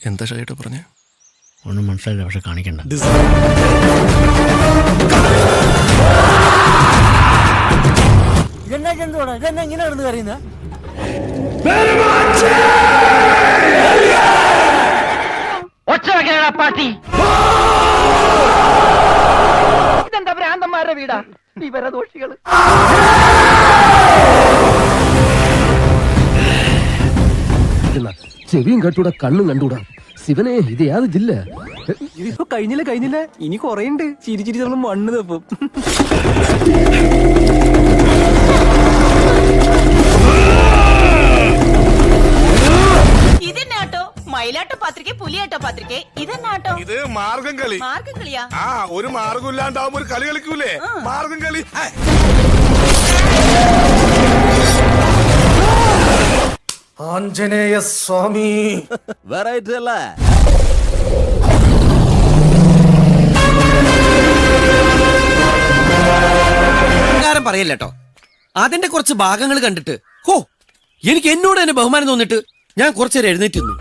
എന്താ ഷൈട്ടോ പറഞ്ഞേ? ഒന്നും മനസ്സിലായില്ല പക്ഷെ കാണിക്കണ്ട. ഇതെന്നാ ചെന്തോടാ ഇതെന്നാ ഇങ്ങനെ കിടന്ന് കറിയുന്ന ഒച്ച വെക്കണ പാട്ടി. ഇതെന്താ ഭ്രാന്തന്മാരുടെ വീടാ? വിവരദോഷികൾ ചെവിയും കെട്ടൂടെ കണ്ണും കണ്ടൂടാ ശിവനെ ഇത് യാത് ജില്ല. ഇതിപ്പോ കഴിഞ്ഞില്ല കഴിഞ്ഞില്ല? ഇനി കൊറേണ്ട് ചിരി ചിരി നമ്മൾ മണ്ണ് തപ്പും. ഇതെന്നാട്ടോ? മയിലാട്ട പത്രിക പുലിയാട്ട പത്രിക. ഇതെന്നാട്ടോ? ഇത് മാർഗം കളി. മാർഗം കളിയാ? ആ ഒരു മാർഗം ഇല്ലാണ്ടാവുമ്പോ ഒരു കളി കളിക്കൂലേ? മാർഗം കളി. ഹേ. ആഞ്ജനേയ സ്വാമി. അഹങ്കാരം പറയല്ലോ അതിന്റെ കുറച്ച് ഭാഗങ്ങൾ കണ്ടിട്ട് ഹോ എനിക്ക് എന്നോട് തന്നെ ബഹുമാനം തോന്നിട്ട് ഞാൻ കുറച്ചേരം എഴുന്നേറ്റ് നിന്നു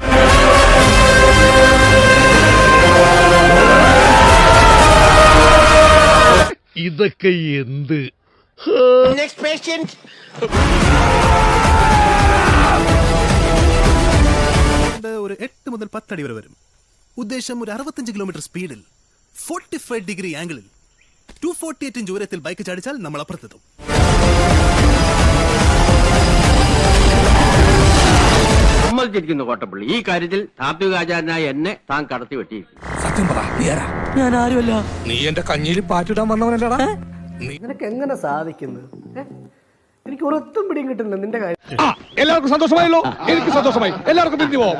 ഇതൊക്കെ എന്ത്? നെക്സ്റ്റ് എട്ട് മുതൽ പത്തടി വരെ വരും. ഉദ്ദേശം ഒരു അറുപത്തഞ്ച് കിലോമീറ്റർ സ്പീഡിൽ ഫോർട്ടി ഫൈവ് ഡിഗ്രി ആംഗിളിൽ ടു ഫോർട്ടി എയ്റ്റ് ഇഞ്ച് ഉയരത്തിൽ ബൈക്ക് ചാടിച്ചാൽ നമ്മൾ അപ്പുറത്തെത്തും. സമ്മതിച്ചിരിക്കുന്നു കോട്ടപ്പള്ളി. ഈ കാര്യത്തിൽ താത്വികാചാരനായ എന്നെ താൻ കടത്തി വെട്ടി സത്യം പറ ഞാൻ ആരുമല്ല നീ എന്റെ കഞ്ഞിയിൽ പാറ്റിടാൻ വന്നവനല്ലടാ. നിനക്ക് എങ്ങനെ സാധിക്കുന്നത് പുറത്തും പിടിയും കിട്ടുന്നില്ല. നിന്റെ കാര്യം. എല്ലാവർക്കും സന്തോഷമായല്ലോ? എനിക്ക് സന്തോഷമായി. എല്ലാവർക്കും പിരിഞ്ഞു പോവാം.